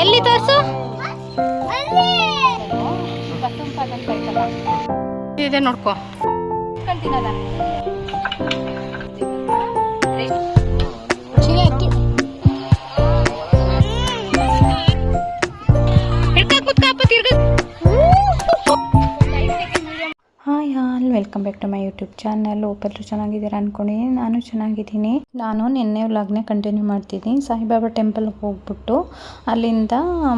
ಎಲ್ಲಿ ತೋರಿಸು? ಇದೆ ನೋಡ್ಕೋ. Hi all welcome back to my YouTube channel ಒಬ್ಬರು ಚೆನ್ನಾಗಿದ್ದೀರಾ ಅನ್ಕೊಂಡಿದ್ದೀನಿ. ನಾನು ಚೆನ್ನಾಗಿದ್ದೀನಿ. ನಾನು ನಿನ್ನೆ ವ್ಲಾಗ್ನೇ ಕಂಟಿನ್ಯೂ ಮಾಡ್ತಿದ್ದೀನಿ ಸಾಯಿಬಾಬಾ ಟೆಂಪಲ್ಗೆ ಹೋಗ್ಬಿಟ್ಟು ಅಲ್ಲಿಂದ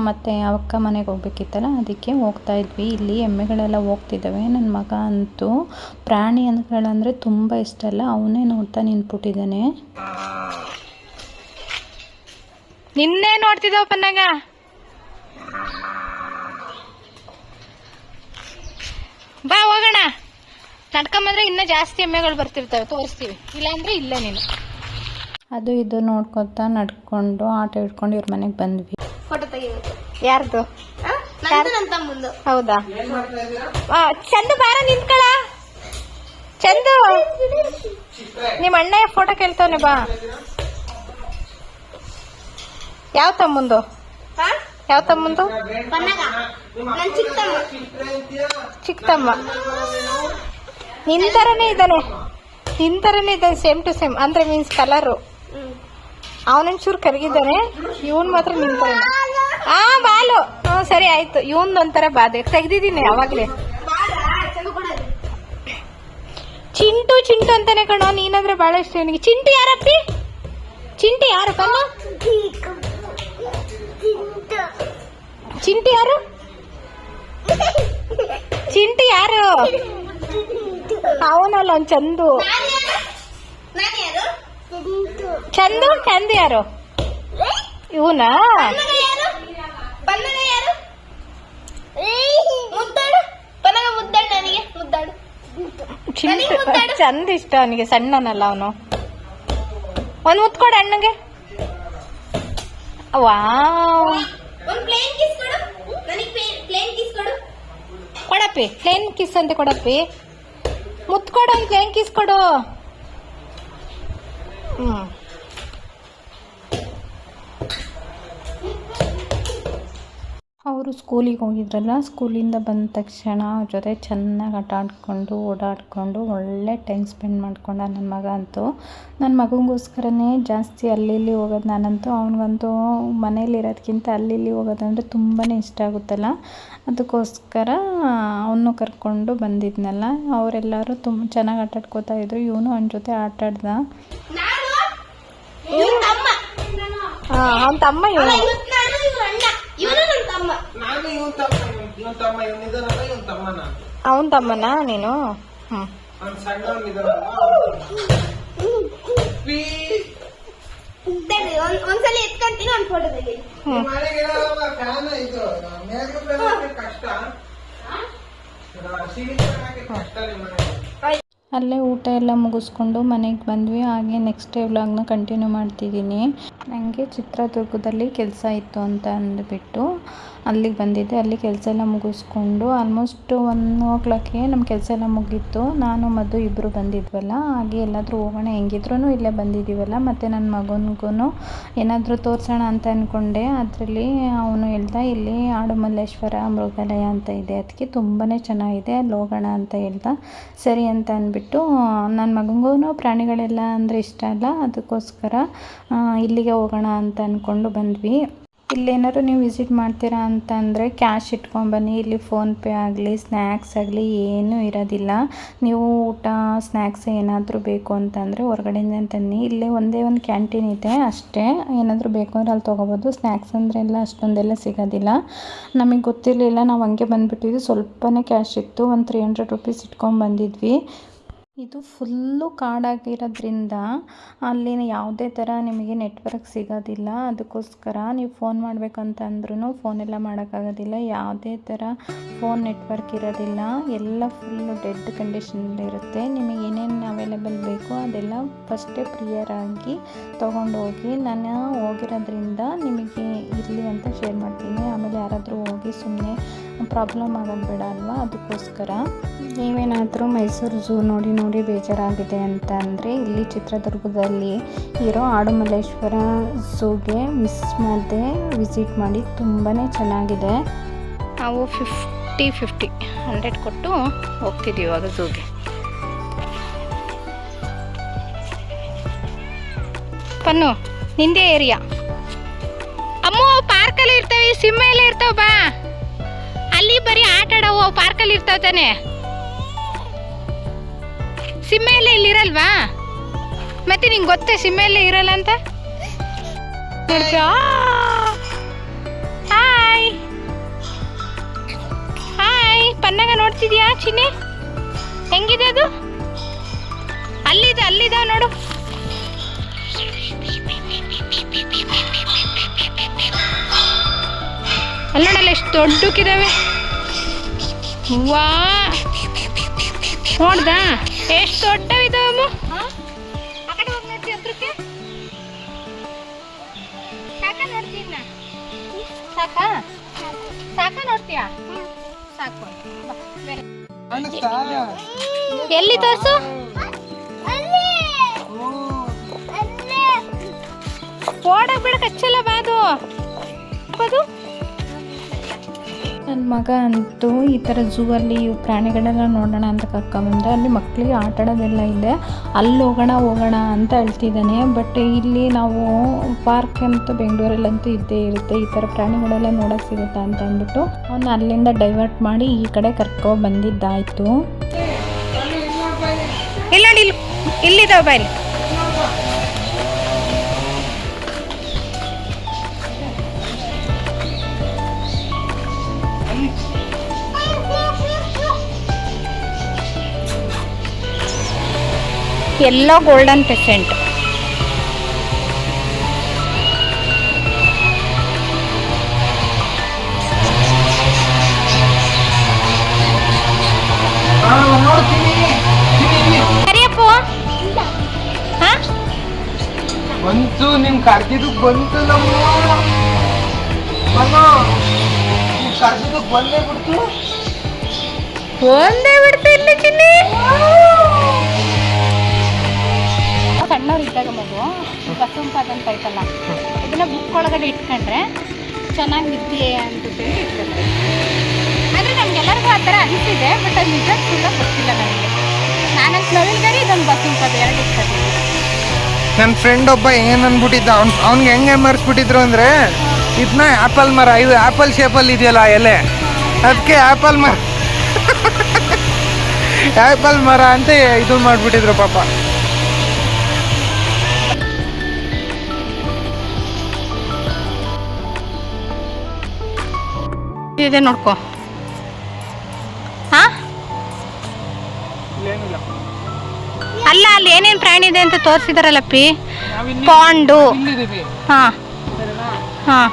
ಮತ್ತೆ ಅವಕ್ಕ ಮನೆಗೆ ಹೋಗ್ಬೇಕಿತ್ತಲ್ಲ, ಅದಕ್ಕೆ ಹೋಗ್ತಾ ಇದ್ವಿ. ಇಲ್ಲಿ ಎಮ್ಮೆಗಳೆಲ್ಲ ಹೋಗ್ತಿದ್ದಾವೆ. ನನ್ನ ಮಗ ಅಂತೂ ಪ್ರಾಣಿ ಅಂದ್ಗಳಂದರೆ ತುಂಬ ಇಷ್ಟ ಅಲ್ಲ, ಅವನೇ ನೋಡ್ತಾ ನಿಂತ್ಬಿಟ್ಟಿದ್ದಾನೆ. ನಿನ್ನೆ ನೋಡ್ತಿದ್ದಾವ ಪನ್ನಾಗ? ಬಾ, ಹೋಗೋಣ. ನಡ್ಕೊಂಬಂದ್ರೆ ಇನ್ನೂ ಜಾಸ್ತಿ ಎಮ್ಮೆಗಳು ಬರ್ತಿರ್ತವೆ, ತೋರಿಸ್ತೀವಿ. ಇಲ್ಲಾಂದ್ರೆ ಇಲ್ಲ ನೀನು. ಅದು ಇದು ನೋಡ್ಕೊತಾ ನಡ್ಕೊಂಡು ಆಟ ಇಟ್ಕೊಂಡು ಇವ್ರ ಮನೆಗೆ ಬಂದ್ವಿ. ಫೋಟೋ ತೆಗಿಬೇಕು. ಯಾರ್ದು? ಹೌದಾ? ಆ, ಚಂದು ಬಾರ ನಿಂತ್ಕಳ. ಚಂದು. ನಿಮ್ಮ ಅಣ್ಣ ಫೋಟೋ ಕೇಳ್ತಾವನೆ ಬಾ. ಯಾವ ತಮ್ಮಂದು? ಯಾವ ತಮ್ಮಂದು? ಚಿಕ್ಕ ತಮ್ಮ. ಚಿಕ್ಕ ತಮ್ಮ. ನಿನ್ ಥರನೇ ಇದ್ದಾನೆ. ನಿನ್ ಥರನೇ ಇದ್ದಾನೆ ಸೇಮ್ ಟು ಸೇಮ್ ಅಂದ್ರೆ ಮೀನ್ಸ್ ಕಲರು ಅವನೊಂಚೂರು ಕರಗಿದ್ದಾನೆ ಇವನ್ ಮಾತ್ರ ನಿಂತಾನೆ. ಆ, ಬಾಲು. ಹ್ಞೂ ಸರಿ, ಆಯ್ತು. ಇವನ್ ಒಂಥರ ಬಾಧೆ. ತೆಗ್ದಿದ್ದೀನಿ ಯಾವಾಗ್ಲೇ ಚಿಂಟು ಚಿಂಟು ಅಂತಾನೆ ಕಣೋ, ನೀನಾದ್ರೆ ಬಹಳ ಇಷ್ಟ ನನಗೆ. ಚಿಂಟು ಯಾರಪ್ಪಿ? ಚಿಂಟು ಯಾರು? ಕಣ್ಣ? ಚಿಂಟು ಯಾರು? ಚಿಂಟು ಯಾರು? ಅವನಲ್ಲ ಒಂದ್ ಚಂದು. ಚಂದು ಚಂದು ಯಾರು? ಇವನಾ? ಚಂದ ಇಷ್ಟ ಅವನಿಗೆ ಸಣ್ಣನಲ್ಲ ಅವನು. ಒಂದ್ ಮುತ್ಕೊಡ ಅಣ್ಣಗೆ. ವಾವ್. ಕೊಡಪ್ಪಿ ಪ್ಲೇನ್ ಕಿಸ್ ಅಂತ ಕೊಡಪ್ಪಿ. ಮುತ್ಕೊಡು ಒಂದು ಪ್ಲೇನ್ ಕಿಸ್ ಕೊಡು. ಅವರು ಸ್ಕೂಲಿಗೆ ಹೋಗಿದ್ರಲ್ಲ, ಸ್ಕೂಲಿಂದ ಬಂದ ತಕ್ಷಣ ಅವ್ರ ಜೊತೆ ಚೆನ್ನಾಗಿ ಆಟ ಆಡ್ಕೊಂಡು, ಓಡಾಡ್ಕೊಂಡು, ಒಳ್ಳೆ ಟೈಮ್ ಸ್ಪೆಂಡ್ ಮಾಡ್ಕೊಂಡ ನನ್ನ ಮಗ ಅಂತೂ. ನನ್ನ ಮಗನಿಗೋಸ್ಕರನೇ ಜಾಸ್ತಿ ಅಲ್ಲಿ ಇಲ್ಲಿ ಹೋಗೋದು ನಾನಂತೂ, ಅವನಿಗಂತೂ ಮನೇಲಿರೋದಕ್ಕಿಂತ ಅಲ್ಲಿ ಇಲ್ಲಿ ಹೋಗೋದಂದ್ರೆ ತುಂಬಾ ಇಷ್ಟ ಆಗುತ್ತಲ್ಲ. ಅದಕ್ಕೋಸ್ಕರ ಅವನು ಕರ್ಕೊಂಡು ಬಂದಿದ್ನಲ್ಲ, ಅವರೆಲ್ಲರೂ ತುಂಬ ಚೆನ್ನಾಗಿ ಆಟ ಆಡ್ಕೋತಾ ಇದ್ರು, ಇವನು ಅವನ ಜೊತೆ ಆಟ ಆಡ್ದ ಇವನ್. ತಮ್ಮ. ನಾನು ಅವನ ತಮ್ಮನ ನೀನು? ಅವ್ನ್ ಒಂದ್- ಒಂದ್ಸಲ ಎತ್ಕೊಂತೀನಿ ಒಂದ್ ಫೋಟೋದಲ್ಲಿ ಕಷ್ಟ. ಅಲ್ಲೇ ಊಟ ಎಲ್ಲ ಮುಗಿಸ್ಕೊಂಡು ಮನೆಗೆ ಬಂದ್ವಿ. ಹಾಗೆ ನೆಕ್ಸ್ಟ್ ಡೇ ವ್ಲಾಗ್ನ ಕಂಟಿನ್ಯೂ ಮಾಡ್ತಿದ್ದೀನಿ. ನನಗೆ ಚಿತ್ರದುರ್ಗದಲ್ಲಿ ಕೆಲಸ ಇತ್ತು ಅಂತ ಅಂದ್ಬಿಟ್ಟು ಅಲ್ಲಿಗೆ ಬಂದಿದ್ದೆ. ಅಲ್ಲಿ ಕೆಲಸ ಎಲ್ಲ ಮುಗಿಸ್ಕೊಂಡು ಆಲ್ಮೋಸ್ಟ್ ಒನ್ ಓ ಕ್ಲಾಕ್ಗೆ ನಮ್ಮ ಕೆಲಸ ಎಲ್ಲ ಮುಗೀತು. ನಾನು ಮದ್ದು ಇಬ್ಬರು ಬಂದಿದ್ವಲ್ಲ, ಹಾಗೆ ಎಲ್ಲಾದರೂ ಹೋಗೋಣ ಹೆಂಗಿದ್ರೂ ಇಲ್ಲೇ ಬಂದಿದ್ದೀವಲ್ಲ ಮತ್ತು ನನ್ನ ಮಗನಿಗೂ ಏನಾದರೂ ತೋರಿಸೋಣ ಅಂತ ಅಂದ್ಕೊಂಡೆ ಅದರಲ್ಲಿ ಅವನು ಹೇಳ್ದ, ಇಲ್ಲಿ ಆಡುಮಲ್ಲೇಶ್ವರ ಮೃಗಾಲಯ ಅಂತ ಇದೆ. ಅದಕ್ಕೆ ತುಂಬಾ ಚೆನ್ನಾಗಿದೆ, ಅಲ್ಲಿ ಹೋಗೋಣ ಅಂತ ಹೇಳ್ದ. ಸರಿ ಅಂತ ಅಂದ್ಬಿಟ್ಟು ನನ್ನ ಮಗನಿಗೂ ಪ್ರಾಣಿಗಳೆಲ್ಲ ಅಂದರೆ ಇಷ್ಟ ಅಲ್ಲ, ಅದಕ್ಕೋಸ್ಕರ ಇಲ್ಲಿಗೆ ಹೋಗೋಣ ಅಂತ ಅಂದ್ಕೊಂಡು ಬಂದ್ವಿ. ಇಲ್ಲೇನಾದ್ರು ನೀವು ವಿಸಿಟ್ ಮಾಡ್ತೀರಾ ಅಂತಂದರೆ ಕ್ಯಾಶ್ ಇಟ್ಕೊಂಬನ್ನಿ, ಇಲ್ಲಿ ಫೋನ್ಪೇ ಆಗಲಿ ಸ್ನ್ಯಾಕ್ಸ್ ಆಗಲಿ ಏನೂ ಇರೋದಿಲ್ಲ. ನೀವು ಊಟ ಸ್ನ್ಯಾಕ್ಸ್ ಏನಾದರೂ ಬೇಕು ಅಂತಂದರೆ ಹೊರಗಡೆಯಿಂದ ತನ್ನಿ. ಇಲ್ಲೇ ಒಂದೇ ಒಂದು ಕ್ಯಾಂಟೀನ್ ಇದೆ, ಅಷ್ಟೇ. ಏನಾದರೂ ಬೇಕು ಅಂದರೆ ಅಲ್ಲಿ ತೊಗೋಬೋದು. ಸ್ನ್ಯಾಕ್ಸ್ ಅಂದರೆ ಎಲ್ಲ ಅಷ್ಟೊಂದೆಲ್ಲ ಸಿಗೋದಿಲ್ಲ. ನಮಗೆ ಗೊತ್ತಿರಲಿಲ್ಲ, ನಾವು ಹಂಗೆ ಬಂದುಬಿಟ್ಟಿದ್ವಿ. ಸ್ವಲ್ಪನೇ ಕ್ಯಾಶ್ ಇತ್ತು, ಒಂದು ತ್ರೀ ಹಂಡ್ರೆಡ್ ರುಪೀಸ್ ಇಟ್ಕೊಂಬಂದಿದ್ವಿ. ಇದು ಫುಲ್ಲು ಕಾಡಾಗಿರೋದ್ರಿಂದ ಅಲ್ಲಿ ಯಾವುದೇ ಥರ ನಿಮಗೆ ನೆಟ್ವರ್ಕ್ ಸಿಗೋದಿಲ್ಲ. ಅದಕ್ಕೋಸ್ಕರ ನೀವು ಫೋನ್ ಮಾಡಬೇಕಂತಂದ್ರೂ ಫೋನೆಲ್ಲ ಮಾಡೋಕ್ಕಾಗೋದಿಲ್ಲ. ಯಾವುದೇ ಥರ ಫೋನ್ ನೆಟ್ವರ್ಕ್ ಇರೋದಿಲ್ಲ. ಎಲ್ಲ ಫುಲ್ಲು ಡೆಡ್ ಕಂಡೀಷನಲ್ಲಿರುತ್ತೆ ನಿಮಗೆ ಏನೇನು ಅವೈಲೇಬಲ್ ಬೇಕೋ ಅದೆಲ್ಲ ಫಸ್ಟೇ ಪ್ರಿಯರಾಗಿ ತೊಗೊಂಡೋಗಿ ನಾನು ಹೋಗಿರೋದ್ರಿಂದ ನಿಮಗೆ ಇರಲಿ ಅಂತ ಶೇರ್ ಮಾಡ್ತೀನಿ. ಆಮೇಲೆ ಯಾರಾದರೂ ಹೋಗಿ ಸುಮ್ಮನೆ ಪ್ರಾಬ್ಲಮ್ ಆಗೋದು ಬೇಡ ಅಲ್ವಾ? ಅದಕ್ಕೋಸ್ಕರ. ನೀವೇನಾದರೂ ಮೈಸೂರು ಝೂ ನೋಡಿ ನೋಡಿ ಬೇಜಾರಾಗಿದೆ ಅಂತ ಅಂದರೆ ಇಲ್ಲಿ ಚಿತ್ರದುರ್ಗದಲ್ಲಿ ಇರೋ ಆಡುಮಲ್ಲೇಶ್ವರ ಝೂಗೆ ಮಿಸ್ ಮಾಡದೆ ವಿಸಿಟ್ ಮಾಡಿ ತುಂಬಾ ಚೆನ್ನಾಗಿದೆ. ನಾವು ಫಿಫ್ಟಿ ಫಿಫ್ಟಿ ಹಂಡ್ರೆಡ್ ಕೊಟ್ಟು ಹೋಗ್ತಿದ್ದೀವಿ ಇವಾಗ ಝೂಗೆ. ಪನ್ನು, ನಿಂದೇ ಏರಿಯಾ ಅಮ್ಮ ಪಾರ್ಕಲ್ಲಿ ಇರ್ತಾವೆ ಸಿಮ್ಮೆಲ್ಲ ಇರ್ತಾವ ಬಾ. ಅಲ್ಲಿ ಬರೀ ಆಟ ಆಡವು ಪಾರ್ಕಲ್ಲಿ ಇರ್ತಾವ ತಾನೆ. ಸಿಂಹ ಎಲ್ಲ ಇಲ್ಲಿರಲ್ವಾ? ಮತ್ತೆ ನಿಂಗೆ ಗೊತ್ತೇ ಸಿಮ್ಮೆಯಲ್ಲೇ ಇರಲ್ಲ ಅಂತ? ಹಾಯ್. ಹಾಯ್. ಪನ್ನಗ ನೋಡ್ತಿದ್ಯಾ ಚಿನ್ನಿ? ಹೆಂಗಿದೆ ಅದು? ಅಲ್ಲಿದ ಅಲ್ಲಿದ, ನೋಡು. ಅಲ್ಲಿ ನೋಡಲ್ಲ ಎಷ್ಟು ದೊಡ್ಡಕ್ಕಿದಾವೆ. ವಾ ನೋಡ್ದಾ? ಎಷ್ಟು ದೊಡ್ಡ ಆ? ಕಡೆ ಹೋಗಿ ನೋಡ್ತೀಯ ಹತ್ರಕ್ಕೆ? ಸಾಕ ನೋಡ್ತೀನ ಸಾಕ? ಸಾಕ ನೋಡ್ತೀಯಾ? ಸಾಕು. ಬಾ, ಬೇರೆ. ಕಾಣಿಸ್ತಾ ಎಲ್ಲಿ ತೋರ್ಸು? ಓಡಕ್ ಬಿಡ ಕಚ್ಚಲ್ಲ ಬಾದು. ಅದು? ನನ್ನ ಮಗ ಅಂತೂ ಈ ಥರ ಝೂ ಅಲ್ಲಿ ಪ್ರಾಣಿಗಳೆಲ್ಲ ನೋಡೋಣ ಅಂತ ಕರ್ಕೊಂಬಂದ, ಅಲ್ಲಿ ಮಕ್ಕಳಿಗೆ ಆಟ ಆಡೋದೆಲ್ಲ ಇದೆ. ಅಲ್ಲಿ ಹೋಗೋಣ ಹೋಗೋಣ ಅಂತ ಹೇಳ್ತಿದ್ದಾನೆ. ಬಟ್ ಇಲ್ಲಿ ನಾವು ಪಾರ್ಕ್ ಅಂತ ಬೆಂಗಳೂರಲ್ಲಂತೂ ಇದ್ದೇ ಇರುತ್ತೆ. ಈ ಥರ ಪ್ರಾಣಿಗಳೆಲ್ಲ ನೋಡೋಕೆ ಸಿಗುತ್ತಾ ಅಂತ ಅಂದ್ಬಿಟ್ಟು ಅವನ್ನ ಅಲ್ಲಿಂದ ಡೈವರ್ಟ್ ಮಾಡಿ ಈ ಕಡೆ ಕರ್ಕೊ ಬಂದಿದ್ದಾಯಿತು ಇಲ್ಲಿ ಇಲ್ಲಿದ್ದಾವೆ ಬಾಯ್ ಎಲ್ಲೋ ಗೋಲ್ಡನ್ ಪೆಸೆಂಟ್ ಬಂತು ನಿಮ್ ಕರ್ದಿದ್ದು ಬಂತು ನಮ್ಮ ಕರ್ದಿದ್ದು ಬಂದೇ ಬಿಡ್ತು. ಬಂದೇ ಬಿಡ್ತು ಇಲ್ಲಿ ಚಿನ್ನಿ. ಸಣ್ಣವ್ರು ಇದ್ದಾಗ ಮಗು ಬಸವಂಪಾದ ಅಂತ ಐತಲ್ಲ, ಇದನ್ನ ಬುಕ್ ಒಳಗಡೆ ಇಟ್ಕೊಂಡ್ರೆ ಚೆನ್ನಾಗಿ ನಿದ್ದೆ ಹೇಳಿ ಇಟ್ಕೊಂಡ್ರೆ. ಆದರೆ ನಮ್ಗೆಲ್ಲರಿಗೂ ಆ ಥರ ಅನಿಸಿದೆ ಬಟ್ ಅದು ನಿಜ ಕೂಡ ಗೊತ್ತಿಲ್ಲ ನನಗೆ. ನಾನಂತ ನವಿಲ್ಗರಿ ಇದೊಂದು ಬಸವಂಪಾದ ಎರಡು ಇಟ್ಕೊತೀನಿ ನನ್ನ ಫ್ರೆಂಡ್ ಒಬ್ಬ ಏನು ಅನ್ಬಿಟ್ಟಿದ್ದ ಅವ್ನು ಅವ್ನಿಗೆ ಹೆಂಗೆ ಮರ್ಸ್ಬಿಟ್ಟಿದ್ರು ಅಂದ್ರೆ ಇದನ್ನ ಆಪಲ್ ಮರ, ಇದು ಆಪಲ್ ಶೇಪಲ್ಲಿ ಇದೆಯಲ್ಲ ಎಲೆ? ಅದಕ್ಕೆ ಆಪಲ್ ಮರ. ಆಪಲ್ ಮರ ಅಂತ ಇದು ಮಾಡಿಬಿಟ್ಟಿದ್ರು ಪಾಪ. ಇದೆ ನೋಡ್ಕೋ. ಹಾ? ಅಲ್ಲ ಅಲ್ಲಿ ಏನೇನು ಪ್ರಾಣಿ ಇದೆ ಅಂತ ತೋರಿಸಿದಾರಲ್ಲ ಪಿ? ಪಾಂಡು. ಹಾ. ಹಾ.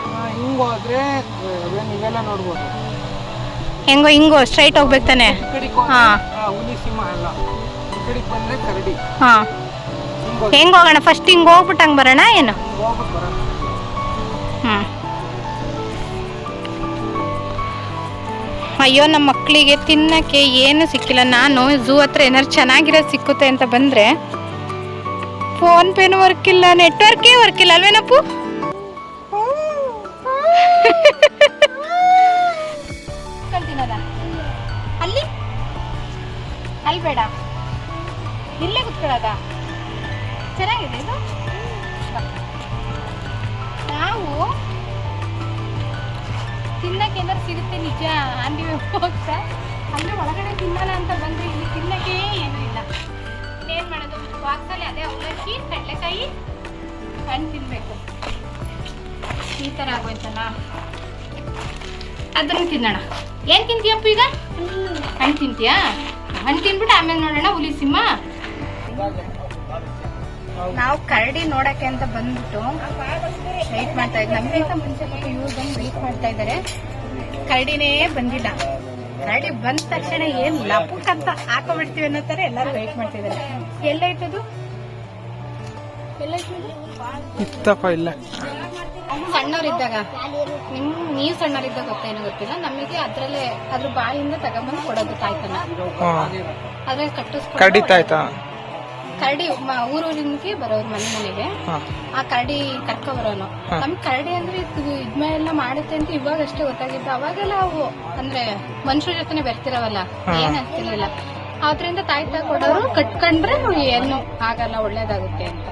ಹಿಂಗೆ ಹೆಂಗೋ ಸ್ಟ್ರೈಟ್ ಹೋಗ್ಬೇಕು ತಾನೆ? ಹಾ. ಹಾ. ಹಿಂಗೆ ಹೆಂಗ್ ಹೋಗೋಣ? ಫಸ್ಟ್ ಹಿಂಗ್ ಹೋಗ್ಬಿಟ್ಟು ಹಂಗ್ ಬರೋಣ ಏನು? ಹೋಗ್ಬಿಟ್ಟು ಅಯ್ಯೋ, ನಮ್ಮ ಮಕ್ಕಳಿಗೆ ತಿನ್ನಕ್ಕೆ ಏನು ಸಿಕ್ಕಿಲ್ಲ. ನಾನು ಝೂ ಹತ್ರ ಏನಾದ್ರು ಚೆನ್ನಾಗಿರೋ ಸಿಕ್ಕುತ್ತೆ ಅಂತ ಬಂದ್ರೆ ಫೋನ್ ಪೇನು ವರ್ಕ್ ಇಲ್ಲ, ನೆಟ್ವರ್ಕೇ ವರ್ಕ್ ಇಲ್ಲ ಅಲ್ವೇನಪ್ಪು? ಅಲ್ಲಿ? ಅಲ್ಲಿ ಬೇಡ. ಇಲ್ಲೇ ಕುತ್ಕೊಳ್ಳೋದ? ಚೆನ್ನಾಗಿದೆ ಇದು? ನಾವು ತಿನ್ನಕ್ಕೆ ಏನಾದ್ರು ಸಿಗುತ್ತೆ ನಿಜ? ಅಂದಿವೆ ಹೋಗ್ತಾ? ಅಂದರೆ ಒಳಗಡೆ ತಿನ್ನೋಣ ಅಂತ ಬಂದ್ರೆ ಇಲ್ಲಿ ತಿನ್ನಕ್ಕೆ ಏನೂ ಇಲ್ಲ. ಏನು ಮಾಡೋದು? ಬಾಕ್ಸಲ್ಲಿ ಅದೇ ಅವಲಕ್ಕಿ ಕಡಲೆಕಾಯಿ, ಹಣ್ಣು ತಿನ್ನಬೇಕು ಈ ಥರ ಆಗೋಯ್ತಲ್ಲ? ಅದನ್ನು ತಿನ್ನೋಣ. ಏನು ತಿಂತೀಯಪ್ಪ ಈಗ? ಹಣ್ಣು ತಿಂತೀಯಾ? ಹಣ್ಣು ತಿನ್ಬಿಟ್ಟು ಆಮೇಲೆ ನೋಡೋಣ, ಹುಲಿ ಸಿಂಹ. ನಾವು ಕರಡಿ ನೋಡಕ್ಕೆ ಅಂತ ಬಂದ್ಬಿಟ್ಟು ವೆಯ್ಟ್ ಮಾಡ್ತಾ ಇದ್ವಿ. ನಮಗಿಂತ ಮುಂಚೆ ಇವ್ರು ಬಂದು ವೆಯ್ಟ್ ಮಾಡ್ತಾ ಇದ್ದಾರೆ ಕರಡಿನೇ ಬಂದಿಲ್ಲ. ಕರಡಿ ಬಂದ ತಕ್ಷಣ ಏನ್ ಲಪುಕ್ ಅಂತ ಹಾಕೊಂಡ್ಬಿಡ್ತೀವಿ ಅನ್ನೋ ತರ ಎಲ್ಲರೂ ವೆಯ್ಟ್ ಮಾಡ್ತಿದ್ದಾರೆ ಎಲ್ಲೈತದು ಎಲ್ಲ ಇತ್ತಪ್ಪ ಇಲ್ಲ. ಸಣ್ಣವರಿದ್ದಾಗ ನಿಮ್ ನೀವು ಸಣ್ಣವರಿದ್ದಾಗ ಗೊತ್ತೇನೋ ಗೊತ್ತಿಲ್ಲ? ನಮಗೆ ಅದ್ರಲ್ಲೇ ಅದ್ರ ಬಾಯಿಂದ ತಗೊಂಬಂದು ಕೊಡೋದು ತಾಯ್ತನ. ಅದ್ರಲ್ಲಿ ಕಟ್ಟಿಸ್ಕೊಂಡು ಕಡಿತಾಯ್ತಾ ಕರಡಿ ಊರೂರಿಗೆ ಬರೋರು ಮನೆ ಮನೆಗೆ. ಆ ಕರಡಿ ಕರ್ಕೊ ಬರೋನು ನಮ್ಗೆ ಕರಡಿ ಅಂದ್ರೆ ಇದ್ಮೇಲೆಲ್ಲ ಇದ್ಮೇಲೆ ಮಾಡುತ್ತೆ ಅಂತ ಇವಾಗ ಅಷ್ಟೇ ಗೊತ್ತಾಗಿದ್ದು. ಅವಾಗೆಲ್ಲ ಅವು ಅಂದ್ರೆ ಮನುಷ್ಯರ ಜೊತೆನೆ ಬರ್ತಿರವಲ್ಲ ಏನ್ ಅಂತಿರಲಿಲ್ಲ ಆದ್ರಿಂದ ತಾಯಿ ಕೊಡೋರು ಕಟ್ಕೊಂಡ್ರೆ ಏನು ಆಗಲ್ಲ ಒಳ್ಳೇದಾಗುತ್ತೆ ಅಂತ.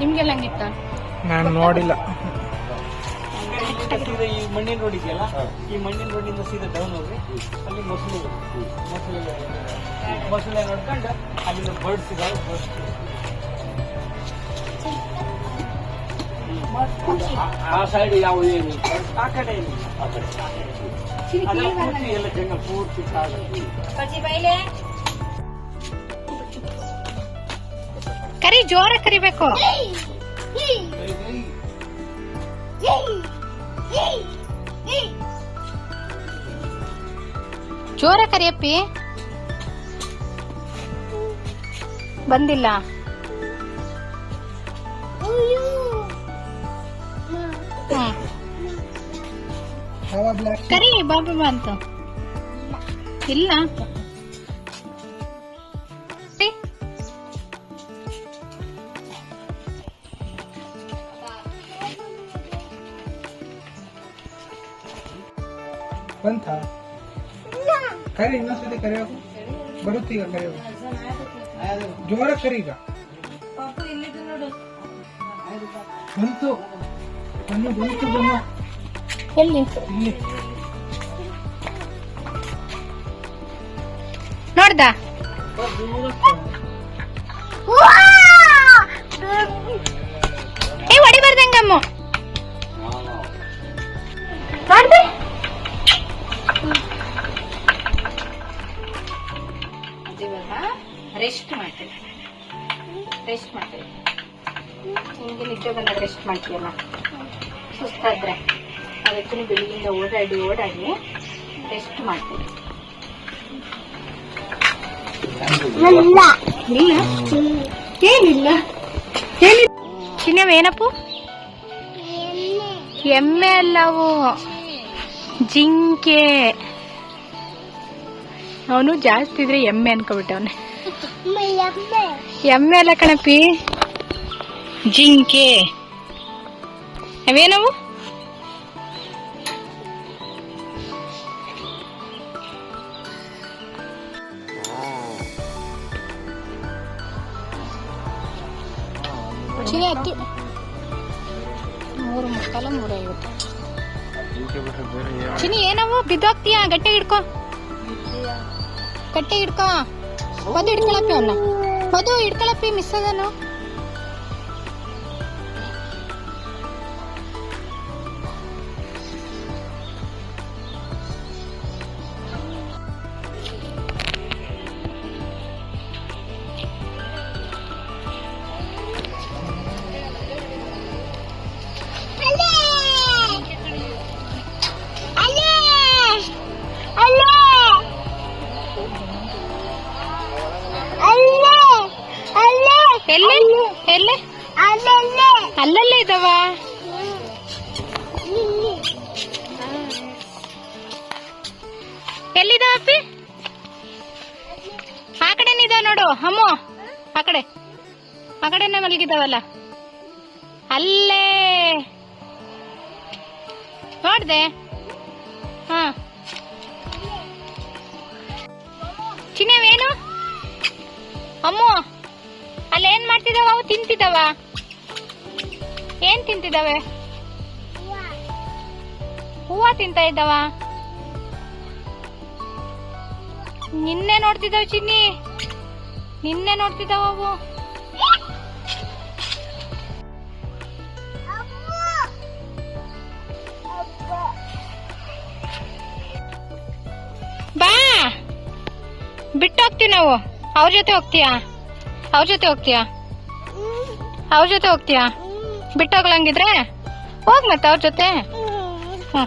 ನಿಮ್ಗೆಲ್ಲ ಹಂಗಿತ್ತ? ನಾನು ನೋಡಿಲ್ಲ. ಈ ಮಣ್ಣಿನ ರೋಡ್ ಇದೆಯಲ್ಲ? ಈ ಮಣ್ಣಿನ ರೋಡಿಂದ ಸೀದಾ ಡೌನ್ ಹೋಗ್ರಿ ಅಲ್ಲಿ ಮೊಸರು ಮೊಸಳೆ ಮೊಸಳೆ ನೋಡ್ಕೊಂಡು ಅಲ್ಲಿಂದ ಬರ್ಡ್ಸ್ ಇದಾವೆ ಬರ್ಡ್ಸ್ ಆ ಸೈಡ್ ಯಾವ ಏನು? ಆ ಕಡೆ ಏನು ಆ ಕಡೆ. ಅದೆಲ್ಲ ಪೂರ್ತಿ ಎಲ್ಲ ಜಂಗ ಪೂರ್ತಿ ಕಾಡು ಕರಿ ಜೋರ ಕರಿಬೇಕು. ಜೋರ ಕರಿಯಪ್ಪಿ ಬಂದಿಲ್ಲ. ಹ್ಮ್. ಕರಿ ಬಾಬಾ ಬಂತು ಇಲ್ಲ. ಬಂತ? ಕರಿ ಇನ್ನೊಂದ್ಸತಿ ಕರಿಯೋಕು ಬರುತ್ತೀಗ ಈಗ ಕರಿಯೋಕು ಜೋರ ಕರೀಗ ಬಂತು. ಬನ್ನು ಬಂತು ಬನ್ನು. ಎಲ್ಲಿ? ಇಲ್ಲಿ. ನೋಡ್ದ? ಏ ಹೊಡಿಬಾರ್ದಂಗಮ್ಮ ನೋಡ್ದೆ ರೆಸ್ಟ್ ಮಾಡ್ತೀವಿ ರೆಸ್ಟ್ ಮಾಡ್ತೀವಿ ನಿಮಗೆ ಬಂದಾಗ ರೆಸ್ಟ್ ಮಾಡ್ತೀಯಲ್ಲ ಸುಸ್ತಾದ್ರೆ. ಅದಕ್ಕೆ ಬೆಳಿಗ್ಗೆಯಿಂದ ಓಡಾಡಿ ಓಡಾಡಿ ರೆಸ್ಟ್ ಮಾಡ್ತೀವಿ ಇಲ್ಲ. ಏನಿಲ್ಲ. ಏನಿಲ್ಲ. ಚಿನ್ನವೇನಪ್ಪು ಎಮ್ಮೆ ಅಲ್ಲವು? ಜಿಂಕೆ. ಅವನು ಜಾಸ್ತಿ ಇದ್ರೆ ಎಮ್ಮೆ ಅನ್ಕೊಬಿಟ್ಟವನೆ. ಎಮ್ಮೆ ಅಲ್ಲ ಕಣಪ್ಪಿ. ಜಿಂಕೆ. ಅವೇನವು? ಚಿನಿ ಹತ್ತು ಮೂರು ಮುಕ್ಕಾಲ ಮೂರೈವತ್ತು. ಚಿನಿ ಏನವು? ಬಿದ್ದೋಗ್ತೀಯಾ? ಗಟ್ಟೆ ಹಿಡ್ಕೊ ಗಟ್ಟೆ ಹಿಡ್ಕೊ ಮದು ಹಿಡ್ಕೊಳಪ್ಪಿ ಅವನ್ನ ಮದು ಹಿಡ್ಕೊಳಪ್ಪಿ ಮಿಸ್ ಅದನು ಆ ಕಡೆ. ಆ ಕಡೆನೇ ಮಲಗಿದಾವಲ್ಲ ಅಲ್ಲೇ. ನೋಡ್ದೆ. ಹಾ. ಚಿನ್ನವೇನು ಅಮ್ಮು, ಅಲ್ಲಿ ಏನ್ ಮಾಡ್ತಿದಾವ ಅವು ತಿಂತಿದಾವ ಏನ್ ತಿಂತಿದಾವೆ ಹೂವ ತಿಂತ ಇದ್ದಾವ? ನಿನ್ನೆ ನೋಡ್ತಿದ್ದಾವ ಚಿನ್ನಿ. ನಿನ್ನೆ ನೋಡ್ತಿದ್ದಾವ ಅವು? ಬಾ! ಬಿಟ್ಟು ಹೋಗ್ತೀವಿ ನಾವು. ಅವ್ರ ಜೊತೆ ಹೋಗ್ತೀಯಾ? ಅವ್ರ ಜೊತೆ ಹೋಗ್ತೀಯಾ? ಅವ್ರ ಜೊತೆ ಹೋಗ್ತೀಯಾ? ಬಿಟ್ಟೋಗ್ಲಂಗಿದ್ರೆ ಹೋಗ್ ಮತ್ತೆ ಅವ್ರ ಜೊತೆ. ಹ್ಮ್.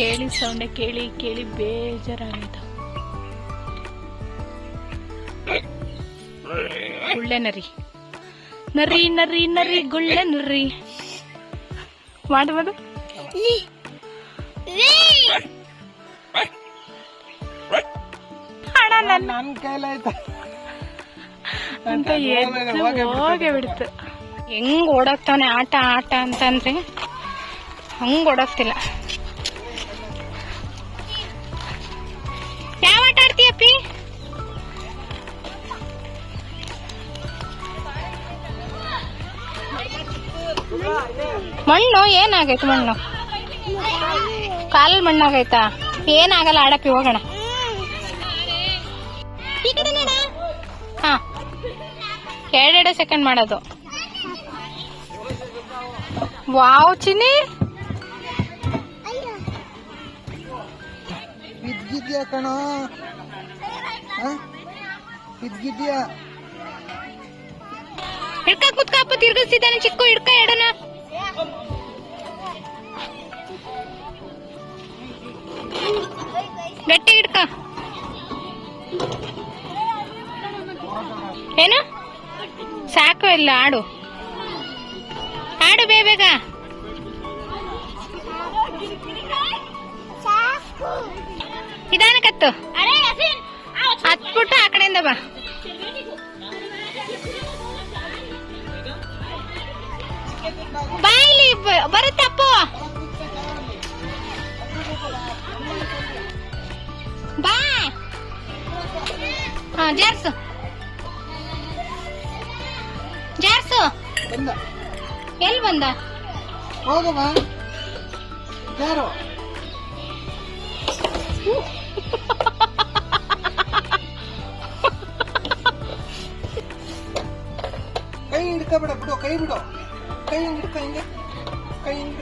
ಕೇಳಿ ಸೌಂಡೆ ಕೇಳಿ ಕೇಳಿ ಬೇಜಾರಾಗಿತ್ತು ಗುಳ್ಳೆ ನರಿ. ನರಿ ನರಿ ನರಿ ಗುಳ್ಳೆ ನರಿ. ಮಾಡಬಹುದು ಹಣ ನನ್ನ ಅಂತ ಹೋಗೇ ಬಿಡ್ತು ಹೆಂಗ್ ಓಡಾಕ್ತಾನೆ ಆಟ ಆಟ ಅಂತಂದ್ರೆ ಹಂಗೆ ಓಡಾಕ್ತಿಲ್ಲ ಮಣ್ಣು ಏನಾಗೈತೆ ಮಣ್ಣು? ಕಾಲಲ್ಲಿ ಮಣ್ಣಾಗೈತಾ? ಏನಾಗಲ್ಲ ಆಡಕ್ಕೆ ಹೋಗೋಣ. ಹಾ. ಎರಡೆರಡು ಸೆಕೆಂಡ್ ಮಾಡೋದು. ವಾವ್ ಚಿನ್ನಿ. ಬಿದ್ದಿದ್ಯಾ ಕಣ? ಬಿದ್ದಿದ್ಯಾ ಹಿಡ್ಕ ಕುತ್ಕಪ್ಪ ತಿರ್ಗಿಸಿದ್ದಾನೆ ಚಿಕ್ಕ ಹಿಡ್ಕ ಎಡನ ಗಟ್ಟಿ ಹಿಡ್ಕ. ಏನು? ಸಾಕು ಇಲ್ಲ ಆಡು. ಆಡು ಬೇ ಬೇಗ. ನಿಧಾನಕ್ಕತ್ತು ಹತ್ಬಿಟ್ಟು ಆ ಕಡೆಯಿಂದ ಬಾ. ಬಾ ಬರುತ್ತಪ್ಪ. ಬ- ಹಾ ಜಾರ್ಸು. ಜಾರ್ಸು. ಎಲ್ಲಿ ಬಂದ? ಹೋಗಮ್ಮ. ಯಾರು? ಕೈ ಹಿಡ್ಕ ಬಿಡ ಬಿಡು ಕೈ ಬಿಡು. ಕೈ ಹಿಂಗ್ ಹಿಡ್ಕ ಹಿಂಗೆ ಕೈ ಹಿಂಗ್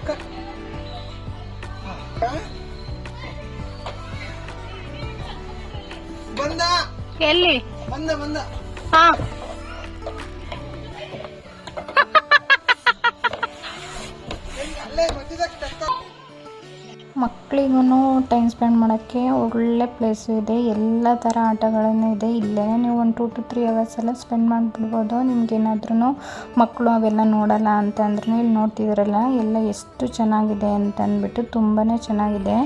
ಬಂದ. ಎಲ್ಲಿ? ಬಂದ ಬಂದ. ಹಾ. ಮಕ್ಕಳಿಗೂ ಟೈಮ್ ಸ್ಪೆಂಡ್ ಮಾಡೋಕ್ಕೆ ಒಳ್ಳೆ ಪ್ಲೇಸು ಇದೆ. ಎಲ್ಲ ಥರ ಆಟಗಳನ್ನು ಇದೆ. ಇಲ್ಲೇ ನೀವು ಒಂದು ಟೂ ಟು ತ್ರೀ ಅವರ್ಸ್ ಎಲ್ಲ ಸ್ಪೆಂಡ್ ಮಾಡಿಬಿಡ್ಬೋದು. ನಿಮ್ಗೇನಾದ್ರೂ ಮಕ್ಕಳು ಅವೆಲ್ಲ ನೋಡಲ್ಲ ಅಂತಂದ್ರೂ ಇಲ್ಲಿ ನೋಡ್ತಿದ್ರಲ್ಲ, ಎಲ್ಲ ಎಷ್ಟು ಚೆನ್ನಾಗಿದೆ ಅಂತ ಅಂದ್ಬಿಟ್ಟು ತುಂಬಾ ಚೆನ್ನಾಗಿದೆ.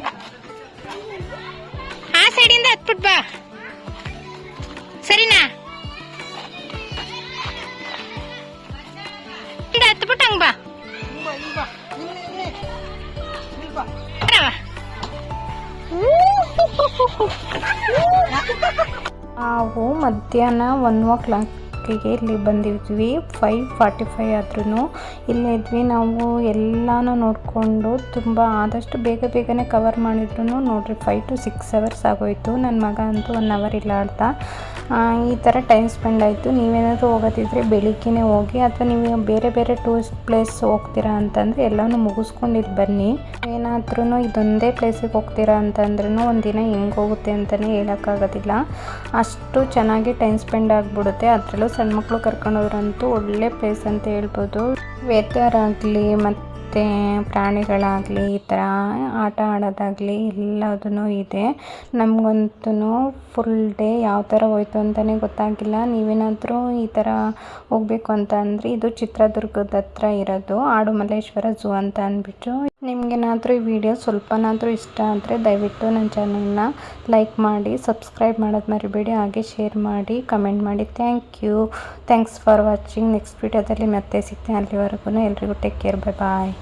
ಆ ಸೈಡಿಂದ ಹತ್ಬಿಟ್ಟು ಬಾ. ನಾವು ಮಧ್ಯಾಹ್ನ ಒನ್ ಓ ಕ್ಲಾಕಿಗೆ ಇಲ್ಲಿ ಬಂದಿದ್ವಿ. ಫೈವ್ ಫಾರ್ಟಿ ಫೈವ್ ಆದ್ರೂ ಇಲ್ಲೇ ಇದ್ವಿ. ನಾವು ಎಲ್ಲನೂ ನೋಡಿಕೊಂಡು ತುಂಬ ಆದಷ್ಟು ಬೇಗ ಬೇಗನೆ ಕವರ್ ಮಾಡಿದ್ರು ನೋಡ್ರಿ ಫೈವ್ ಟು ಸಿಕ್ಸ್ ಅವರ್ಸ್ ಆಗೋಯ್ತು. ನನ್ನ ಮಗ ಅಂತೂ ಒನ್ ಅವರ್ ಇಲ್ಲ ಆಡ್ತಾ ಈ ಥರ ಟೈಮ್ ಸ್ಪೆಂಡ್ ಆಯಿತು. ನೀವೇನಾದರೂ ಹೋಗೋದಿದ್ರೆ ಬೆಳಿಗ್ಗೆನೇ ಹೋಗಿ ಅಥವಾ ನೀವು ಬೇರೆ ಬೇರೆ ಟೂರಿಸ್ಟ್ ಪ್ಲೇಸ್ ಹೋಗ್ತೀರಾ ಅಂತಂದರೆ ಎಲ್ಲನೂ ಮುಗಿಸ್ಕೊಂಡು ಬನ್ನಿ. ಏನಾದ್ರೂ ಇದೊಂದೇ ಪ್ಲೇಸಿಗೆ ಹೋಗ್ತೀರಾ ಅಂತಂದ್ರೂ ಒಂದಿನ ಹೆಂಗೆ ಹೋಗುತ್ತೆ ಅಂತಲೇ ಹೇಳೋಕ್ಕಾಗೋದಿಲ್ಲ. ಅಷ್ಟು ಚೆನ್ನಾಗಿ ಟೈಮ್ ಸ್ಪೆಂಡ್ ಆಗಿಬಿಡುತ್ತೆ. ಅದರಲ್ಲೂ ಸಣ್ಣ ಮಕ್ಕಳು ಕರ್ಕೊಂಡೋದ್ರಂತೂ ಒಳ್ಳೆ ಪ್ಲೇಸ್ ಅಂತ ಹೇಳ್ಬೋದು. ವೆದರ್ ಆಗಲಿ ಮತ್ತು ಪ್ರಾಣಿಗಳಾಗಲಿ, ಈ ಥರ ಆಟ ಆಡೋದಾಗಲಿ ಎಲ್ಲದೂ ಇದೆ. ನಮಗಂತೂ ಫುಲ್ ಡೇ ಯಾವ ಥರ ಹೋಯ್ತು ಅಂತಲೇ ಗೊತ್ತಾಗಿಲ್ಲ. ನೀವೇನಾದರೂ ಈ ಥರ ಹೋಗಬೇಕು ಅಂತ ಅಂದರೆ ಇದು ಚಿತ್ರದುರ್ಗದ ಹತ್ರ ಇರೋದು ಆಡುಮಲ್ಲೇಶ್ವರ ಝೂ ಅಂತ ಅಂದ್ಬಿಟ್ಟು ನಿಮಗೇನಾದರೂ ಈ ವಿಡಿಯೋ ಸ್ವಲ್ಪನಾದರೂ ಇಷ್ಟ ಆದರೆ ದಯವಿಟ್ಟು ನನ್ನ ಚಾನಲ್ನ ಲೈಕ್ ಮಾಡಿ, ಸಬ್ಸ್ಕ್ರೈಬ್ ಮಾಡೋದು ಮರಿಬೇಡಿ, ಹಾಗೆ ಶೇರ್ ಮಾಡಿ, ಕಮೆಂಟ್ ಮಾಡಿ. Thank you. Thanks for watching. Next ವಿಡಿಯೋದಲ್ಲಿ ಮತ್ತೆ ಸಿಗ್ತೇನೆ ಅಲ್ಲಿವರೆಗೂ. ಎಲ್ರಿಗೂ ಟೇಕ್ ಕೇರ್. Bye bye